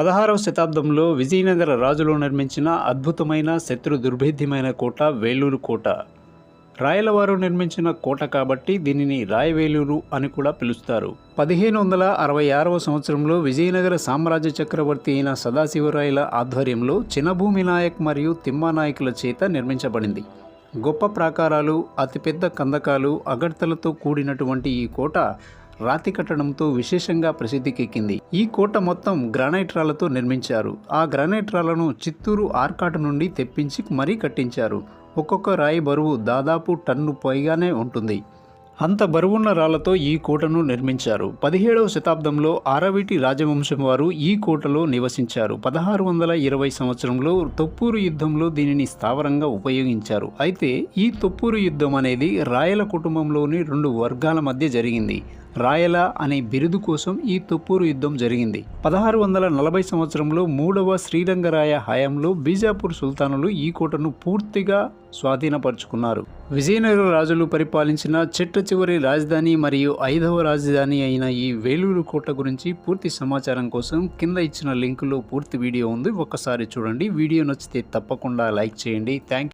పదహారవ శతాబ్దంలో విజయనగర రాజులు నిర్మించిన అద్భుతమైన శత్రు దుర్భేద్యమైన కోట వేలూరు కోట. రాయలవారు నిర్మించిన కోట కాబట్టి దీనిని రాయవేలూరు అని కూడా పిలుస్తారు. పదిహేను వందల అరవై ఆరవ సంవత్సరంలో విజయనగర సామ్రాజ్య చక్రవర్తి అయిన సదాశివరాయల ఆధ్వర్యంలో చినభూమి నాయక్ మరియు తిమ్మానాయకుల చేత నిర్మించబడింది. గొప్ప ప్రాకారాలు అతిపెద్ద కందకాలు అగడ్తలతో కూడినటువంటి ఈ కోట రాతి కట్టడంతో విశేషంగా ప్రసిద్ధికెక్కింది. ఈ కోట మొత్తం గ్రానైట్ రాళ్ళతో నిర్మించారు. ఆ గ్రానైట్ రాళ్ళను చిత్తూరు ఆర్కాటు నుండి తెప్పించి మరీ కట్టించారు. ఒక్కొక్క రాయి బరువు దాదాపు టన్ను పైగానే ఉంటుంది. అంత బరువున్న రాళ్ళతో ఈ కోటను నిర్మించారు. పదిహేడవ శతాబ్దంలో ఆరవిటి రాజవంశం వారు ఈ కోటలో నివసించారు. పదహారు వందల ఇరవై సంవత్సరంలో తొప్పూరు యుద్ధంలో దీనిని స్థావరంగా ఉపయోగించారు. అయితే ఈ తొప్పూరు యుద్ధం అనేది రాయల కుటుంబంలోని రెండు వర్గాల మధ్య జరిగింది. రాయల అనే బిరుదు కోసం ఈ తొప్పూరు యుద్ధం జరిగింది. పదహారు వందల నలభై సంవత్సరంలో మూడవ శ్రీరంగరాయ హయాంలో బీజాపూర్ సుల్తానులు ఈ కోటను పూర్తిగా స్వాధీనపరుచుకున్నారు. విజయనగర రాజులు పరిపాలించిన చెట్ట చివరి రాజధాని మరియు ఐదవ రాజధాని అయిన ఈ వేలూరు కోట గురించి పూర్తి సమాచారం కోసం కింద ఇచ్చిన లింకులో పూర్తి వీడియో ఉంది. ఒక్కసారి చూడండి. వీడియో నచ్చితే తప్పకుండా లైక్ చేయండి. థ్యాంక్